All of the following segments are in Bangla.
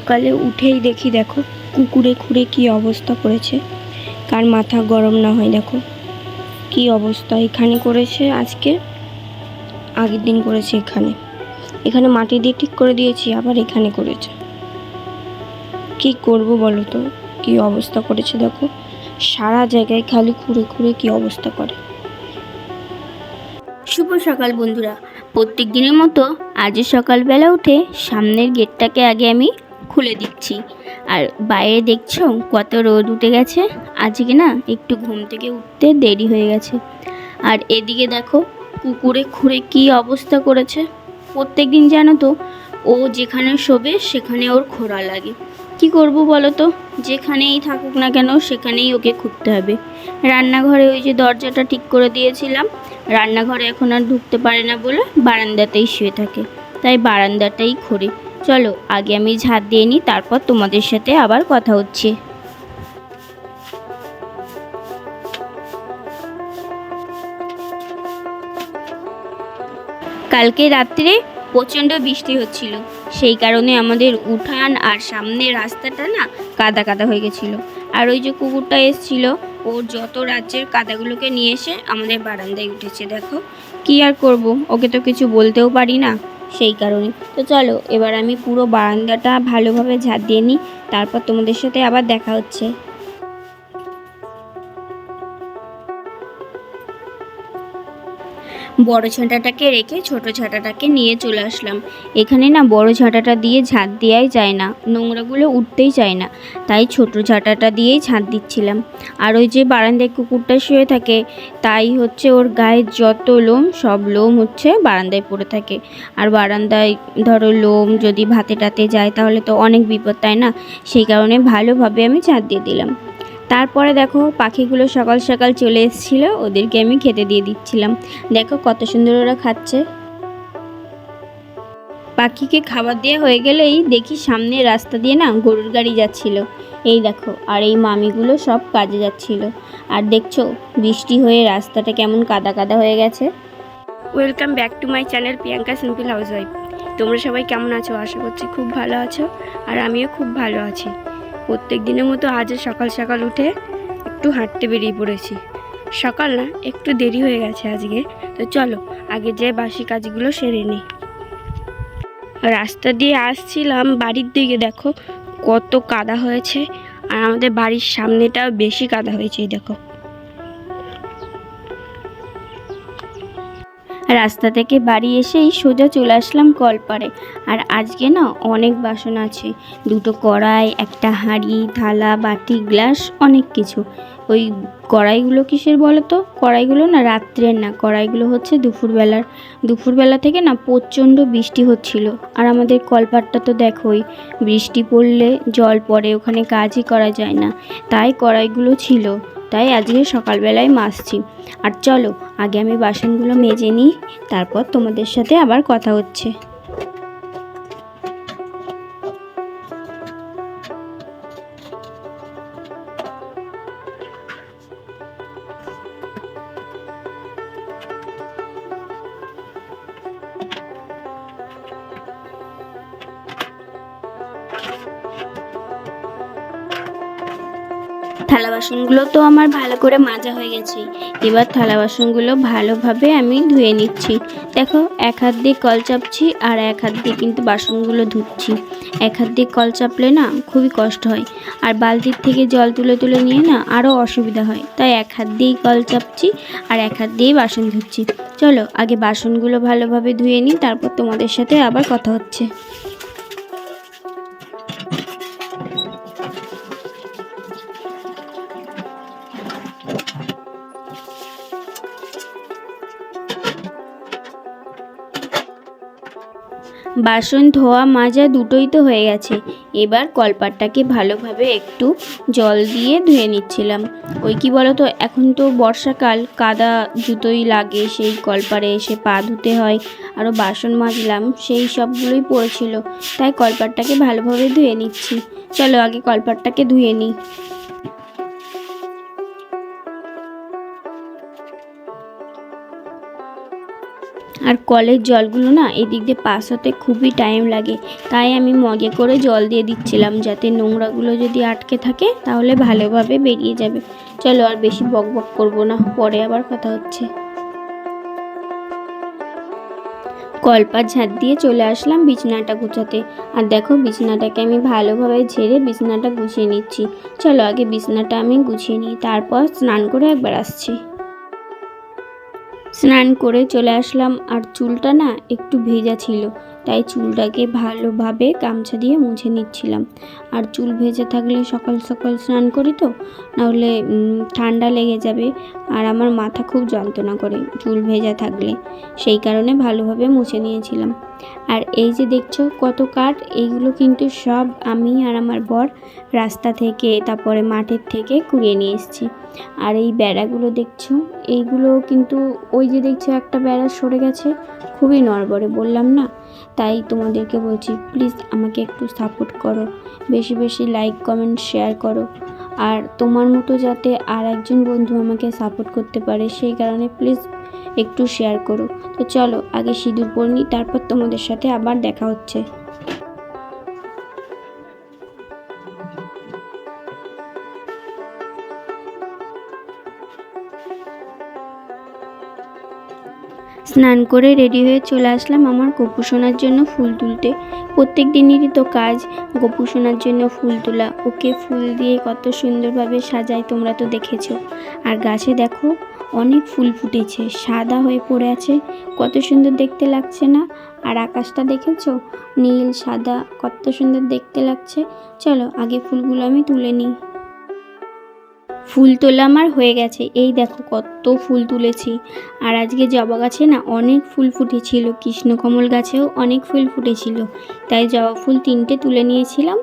সকালে উঠেই দেখি দেখো কুকুরে খুঁড়ে কি অবস্থা করেছে। কার মাথা গরম না হয় দেখো। কি অবস্থা এখানে করেছে আজকে? আগের দিন করেছে এখানে। এখানে মাটি দিয়ে ঠিক করে দিয়েছি, আবার এখানে করেছে। কি করব বলো তো? কি অবস্থা করেছে দেখো। সারা জায়গায় খালি খুঁড়ে খুঁড়ে কি অবস্থা করে। শুভ সকাল বন্ধুরা। প্রত্যেক দিনের মতো আজও সকালবেলা উঠে সামনের গেটটাকে আগে আমি খুলে দিচ্ছি। আর বাইরে দেখছ কত রোদ উঠে গেছে? আজকে না একটু ঘুম থেকে উঠতে দেরি হয়ে গেছে। আর এদিকে দেখো কুকুরে খুঁড়ে কি অবস্থা করেছে। প্রত্যেক দিন জানো তো, ও যেখানে শোবে সেখানে ওর খোঁড়া লাগে। কি করব বলো তো? যেখানেই থাকুক না কেন সেখানেই ওকে খুঁড়তে হবে। রান্নাঘরে ওই যে দরজাটা ঠিক করে দিয়েছিলাম, রান্নাঘরে এখন আর ঢুকতে পারে না বলে বারান্দাতেই শুয়ে থাকে। তাই বারান্দাটাই খড়ি। চলো, আগে আমি ঝাঁট দিয়ে নিই, তারপর তোমাদের সাথে আবার কথা হচ্ছে। কালকে রাত্রে প্রচণ্ড বৃষ্টি হচ্ছিল। সেই কারণে আমাদের উঠান আর সামনের রাস্তাটা না কাদা কাদা হয়ে গেছিল। আর ওই যে কুকুরটা এসছিল ওর যত রাজ্যের কাদাগুলোকে নিয়ে এসে আমাদের বারান্দায় উঠেছে, দেখো। কি আর করব? ওকে তো কিছু বলতেও পারি না। সেই কারণে। তো চলো, এবার আমি পুরো বারান্দাটা ভালোভাবে ঝাঁট দিয়ে নিই, তারপর তোমাদের সাথে আবার দেখা হচ্ছে। বড় ঝাঁটাটাকে রেখে ছোট ঝাঁটাটাকে নিয়ে চলে আসলাম। এখানে না বড় ঝাঁটাটা দিয়ে ঝাঁট দেওয়াই যায় না, নোংরাগুলো উঠতেই চায় না, তাই ছোট ঝাঁটাটা দিয়েই ঝাঁট দিচ্ছিলাম। আর ওই যে বারান্দায় কুকুরটা শুয়ে থাকে, তাই হচ্ছে ওর গায়ের যত লোম, সব লোম হচ্ছে বারান্দায় পড়ে থাকে। আর বারান্দায় ধরো লোম যদি ভাতে টাতে যায়, তাহলে তো অনেক বিপদ, তাই না? সেই কারণে ভালোভাবে আমি ঝাঁট দিয়ে দিলাম। তারপরে দেখো পাখিগুলো সকাল সকাল চলে এসেছিল, ওদেরকে আমি খেতে দিয়ে দিচ্ছিলাম। দেখো কত সুন্দর ওরা খাচ্ছে। পাখিকে খাবার দেওয়া হয়ে গেলেই দেখি সামনে রাস্তা দিয়ে না গরুর গাড়ি যাচ্ছিল। এই দেখো, আর এই মামিগুলো সব কাজে যাচ্ছিল। আর দেখছ, বৃষ্টি হয়ে রাস্তাটা কেমন কাদা কাদা হয়ে গেছে। Welcome back to my channel Priyanka simple housewife তোমরা সবাই কেমন আছো? আশা করছি খুব ভালো আছো, আর আমিও খুব ভালো আছি। প্রত্যেক দিনের মতো আজও সকাল সকাল উঠে একটু হাঁটতে বেরিয়ে পড়েছি। সকাল না, একটু দেরি হয়ে গেছে আজকে। তো চলো, আগে যে বাসি কাজগুলো সেরে নিই। রাস্তা দিয়ে আসছিলাম বাড়ির দিকে, দেখো কত কাদা হয়েছে। আর আমাদের বাড়ির সামনেটাও বেশি কাদা হয়েছে দেখো। রাস্তা থেকে বাড়ি এসেই সোজা চলে আসলাম কলপারে। আর আজকে না অনেক বাসন আছে। দুটো কড়াই, একটা হাঁড়ি, থালা, বাটি, গ্লাস, অনেক কিছু। ওই কড়াইগুলো কিসের বলো তো কড়াইগুলো না রাত্রের না, কড়াইগুলো হচ্ছে দুপুরবেলার। দুপুরবেলা থেকে না প্রচণ্ড বৃষ্টি হচ্ছিল। আর আমাদের কলপাটটা তো দেখোই, বৃষ্টি পড়লে জল পড়ে, ওখানে কাজই করা যায় না। তাই কড়াইগুলো ছিল। তাই আজকে সকালবেলায় মাসছি। আর চলো, আগে আমি বাসনগুলো মেজে নিই, তারপর তোমাদের সাথে আবার কথা হচ্ছে। থালা বাসনগুলো তো আমার ভালো করে মাজা হয়ে গেছে। এবার থালা বাসনগুলো ভালোভাবে আমি ধুয়ে নিচ্ছি। দেখো, এক হাত দিয়ে কল চাপছি আর এক হাত দিয়ে কিন্তু বাসনগুলো ধুচ্ছি। এক হাত দিয়ে কল চাপলে না খুবই কষ্ট হয়। আর বালতির থেকে জল তুলে তুলে নিয়ে না আরও অসুবিধা হয়। তাই এক হাত দিয়েই কল চাপছি আর এক হাত দিয়েই বাসন ধুচ্ছি। চলো, আগে বাসনগুলো ভালোভাবে ধুয়ে নিই, তারপর তোমাদের সাথে আবার কথা হচ্ছে। বাসন, ধোয়া, মাজা দুটোই তো হয়ে গেছে। এবার কলপাটটাকে ভালোভাবে একটু জল দিয়ে ধুয়ে নিচ্ছিলাম। ওই কি বলো তো এখন তো বর্ষাকাল, কাদা জুতোই লাগে, সেই কলপারে এসে পা ধুতে হয় আরও বাসন মাজলাম, সেই সবগুলোই পড়েছিল। তাই কলপাটটাকে ভালোভাবে ধুয়ে নিচ্ছি। চলো আগে কলপাটটাকে ধুয়ে নিই। আর কলের জলগুলো না এদিক দিয়ে পাস হতে খুবই টাইম লাগে। তাই আমি মগে করে জল দিয়ে দিচ্ছিলাম যাতে নোংরাগুলো যদি আটকে থাকে তাহলে ভালোভাবে বেরিয়ে যাবে। চলো আর বেশি বক বক করব না, পরে আবার কথা হচ্ছে। কলপার ঝাঁট দিয়ে চলে আসলাম বিছানাটা গুছাতে। আর দেখো বিছানাটাকে আমি ভালোভাবে ঝেড়ে বিছানাটা গুছিয়ে নিচ্ছি। চলো আগে বিছানাটা আমি গুছিয়ে নিই, তারপর স্নান করে একবার আসছি। স্নান করে চলে আসলাম আর চুলটা না একটু ভেজা ছিল। তাই চুলটাকে ভালোভাবে গামছা দিয়ে মুছে নিচ্ছিলাম। আর চুল ভেজে থাকলে সকাল সকাল স্নান করি তো, নাহলে ঠান্ডা লেগে যাবে আর আমার মাথা খুব যন্ত্রণা করে চুল ভেজা থাকলে। সেই কারণে ভালোভাবে মুছে নিয়েছিলাম। আর এই যে দেখছ কত কাঠ, এইগুলো কিন্তু সব আমি আর আমার বর রাস্তা থেকে, তারপরে মাঠের থেকে কুড়িয়ে নিয়ে এসেছি। আর এই বেড়াগুলো দেখছ, এইগুলো কিন্তু ওই যে দেখছ একটা বেড়া সরে গেছে, খুবই নড়বড়ে, বললাম না? তাই তোমাদেরকে বলছি প্লিজ আমাকে একটু সাপোর্ট করো। বেশি বেশি লাইক কমেন্ট শেয়ার করো। আর তোমার মতো যাতে আর একজন বন্ধু আমাকে সাপোর্ট করতে পারে, সেই কারণে প্লিজ একটু শেয়ার করো। তো চলো, আগে সিঁদুর পরে নিই তারপর তোমাদের সাথে আবার দেখা হচ্ছে। স্নান করে রেডি হয়ে চলে আসলাম আমার গপু সোনার জন্য ফুল তুলতে। প্রত্যেক দিনেরই তো কাজ, গপু সোনার জন্য ফুল তোলা। ওকে ফুল দিয়ে কত সুন্দরভাবে সাজায় তোমরা তো দেখেছ। আর গাছে দেখো, অনেক ফুল ফুটেছে, সাদা হয়ে পড়ে আছে। কত সুন্দর দেখতে লাগছে না? আর আকাশটা দেখেছ? নীল, সাদা, কত সুন্দর দেখতে লাগছে। চলো, আগে ফুলগুলো আমি তুলে নিই। ফুল তোলা আমার হয়ে গেছে। এই দেখো কত ফুল তুলেছি। আর আজকে জবা গাছে না অনেক ফুল ফুটেছিল। কৃষ্ণকমল গাছেও অনেক ফুল ফুটেছিল। তাই জবা ফুল তিনটে তুলে নিয়েছিলাম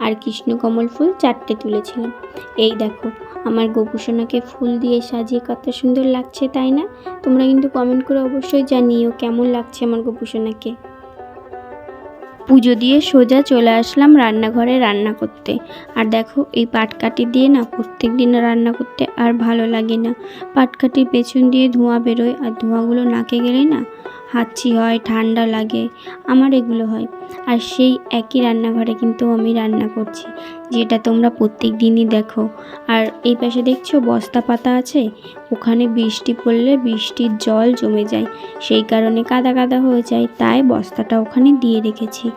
আর কৃষ্ণকমল ফুল চারটে তুলেছিলাম। এই দেখো, আমার গোপুসোনাকে ফুল দিয়ে সাজিয়ে কত সুন্দর লাগছে, তাই না? তোমরা কিন্তু কমেন্ট করে অবশ্যই জানিও কেমন লাগছে আমার গোপুসোনাকে। পুজো দিয়ে সোজা চলে আসলাম রান্নাঘরে রান্না করতে। আর দেখো, এই পাটকাঠি দিয়ে না প্রত্যেক দিন রান্না করতে আর ভালো লাগে না। পাটকাঠির পেছন দিয়ে ধোঁয়া বেরোয় আর ধোঁয়াগুলো নাকে গেলে না হাঁচি হয়, ঠান্ডা লাগে। আমার এগুলো হয়। আর সেই একই রান্নাঘরে কিন্তু আমি রান্না করছি, যেটা তোমরা প্রত্যেক দিনই দেখো। আর এই পাশে দেখছ বস্তা পাতা আছে? ওখানে বৃষ্টি পড়লে বৃষ্টির জল জমে যায়। সেই কারণে কাদা কাদা হয়ে যায়, তাই বস্তাটা ওখানে দিয়ে রেখেছি।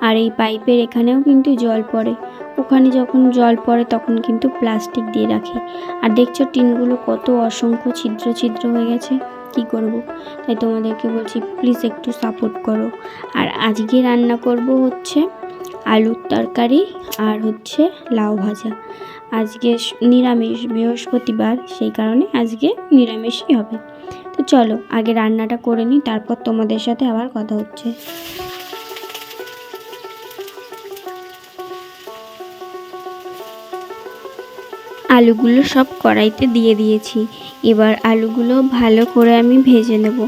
আর এই পাইপের এখানেও কিন্তু জল পড়ে। ওখানে যখন জল পড়ে তখন কিন্তু প্লাস্টিক দিয়ে রাখি। আর দেখছ টিনগুলো কত অসংখ্য ছিদ্র ছিদ্র হয়ে গেছে। কি করব? তাই তোমাদেরকে বলছি প্লিজ একটু সাপোর্ট করো। আর আজকে রান্না করব হচ্ছে আলুর তরকারি আর হচ্ছে লাউ ভাজা। আজকে নিরামিষ বৃহস্পতিবার, সেই কারণে আজকে নিরামিষই হবে। তো চলো, আগে রান্নাটা করে নিই, তারপর তোমাদের সাথে আবার কথা হচ্ছে। আলুগুলো সব কড়াইতে দিয়ে দিয়েছি। এবার আলুগুলো ভালো করে আমি ভেজে নেব।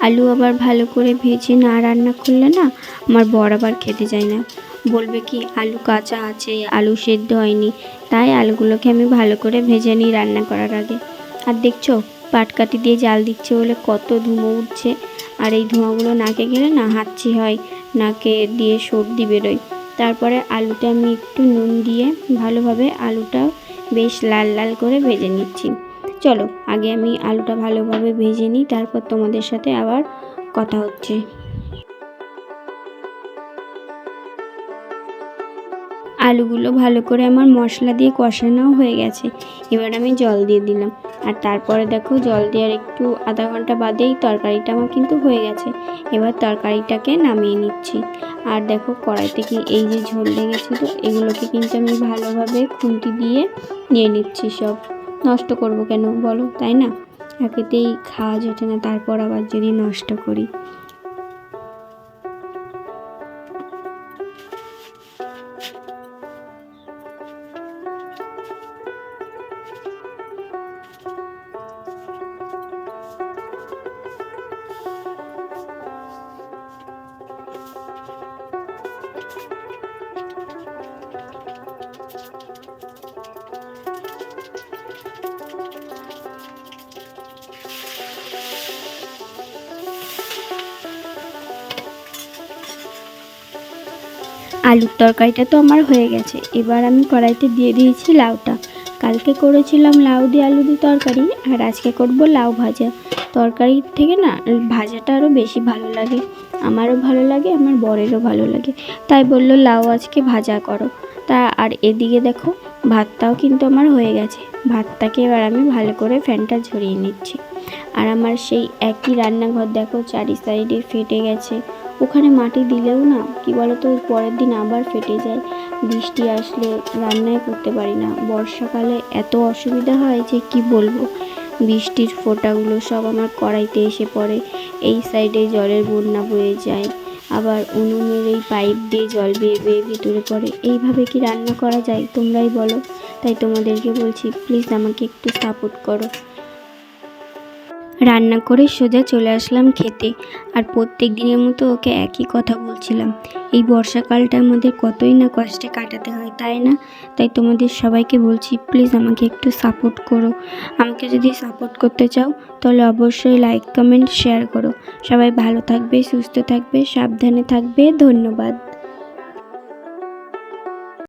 আলু আবার ভালো করে ভেজে না রান্না করলে না, আমার বর আবার খেতে চায় না। বলবে কি, আলু কাঁচা আছে, আলু সেদ্ধ হয়নি। তাই আলুগুলোকে আমি ভালো করে ভেজে নিই রান্না করার আগে। আর দেখছ, পাটকাঠি দিয়ে জাল দিচ্ছে বলে কত ধুমো উঠছে। আর এই ধোঁয়াগুলো নাকে গেলে না হাঁচি হয়, নাকে দিয়ে সর্দি বেরোয়। তারপরে আলুটা আমি একটু নুন দিয়ে ভালোভাবে আলুটা বেশ লাল লাল করে ভেজে নিচ্ছি। চলো, আগে আমি আলুটা ভালোভাবে ভেজে নিই, তারপর তোমাদের সাথে আবার কথা হচ্ছে। আলুগুলো ভালো করে আমার মশলা দিয়ে কষানো হয়ে গেছে। এবার আমি জল দিয়ে দিলাম। আর তারপরে দেখো জল দেওয়ার একটু আধা ঘণ্টা বাদেই তরকারিটা আমার কিন্তু হয়ে গেছে। এবার তরকারিটাকে নামিয়ে নিচ্ছি। আর দেখো কড়াইতে কি এই যে ঝোল লেগেছে তো, এগুলোকে কিন্তু আমি ভালোভাবে খুন্তি দিয়ে নিয়ে নিচ্ছি সব। নষ্ট করব কেন বলো? তাই না? একেতেই খাওয়া যেতে না, তারপর আবার যদি নষ্ট করি। আলুর তরকারিটা তো আমার হয়ে গেছে। এবার আমি কড়াইতে দিয়ে দিয়েছি লাউটা। কালকে করেছিলাম লাউ দিয়ে আলু দিয়ে তরকারি, আর আজকে করব লাউ ভাজা। তরকারির থেকে না, ভাজাটা আরও বেশি ভালো লাগে। আমারও ভালো লাগে, আমার বরেরও ভালো লাগে। তাই বলল, লাউ আজকে ভাজা করো। তা, আর এদিকে দেখো, ভাতটাও কিন্তু আমার হয়ে গেছে। ভাতটাকে এবার আমি ভালো করে ফ্যানটা ঝরিয়ে নিচ্ছি। আর আমার সেই একই রান্নাঘর দেখো, চারি সাইডে ফেটে গেছে। ওখানে মাটি দিলেও না, কি বলতো, পরের দিন আবার ফেটে যায়। বৃষ্টি আসলে রান্নাই করতে পারি না। বর্ষাকালে এত অসুবিধা হয় যে কি বলব? বৃষ্টির ফোঁটাগুলো সব আমার কড়াইতে এসে পড়ে। এই সাইডে জলের বন্যা বয়ে যায়। আবার উনুনের এই পাইপ দিয়ে জল বেয়ে বেয়ে ভিতরে পড়ে। এইভাবে কি রান্না করা যায় তোমরাই বলো। তাই তোমাদেরকে বলছি প্লিজ আমাকে একটু সাপোর্ট করো। রান্না করে সোজা চলে আসলাম খেতে। আর প্রত্যেক দিনের মতো ওকে একই কথা বলছিলাম। এই বর্ষাকালটা আমাদের কতই না কষ্টে কাটাতে হয়, তাই না? তাই তোমাদের সবাইকে বলছি প্লিজ আমাকে একটু সাপোর্ট করো। আমাকে যদি সাপোর্ট করতে চাও, তাহলে অবশ্যই লাইক কমেন্ট শেয়ার করো। সবাই ভালো থাকবে, সুস্থ থাকবে, সাবধানে থাকবে। ধন্যবাদ।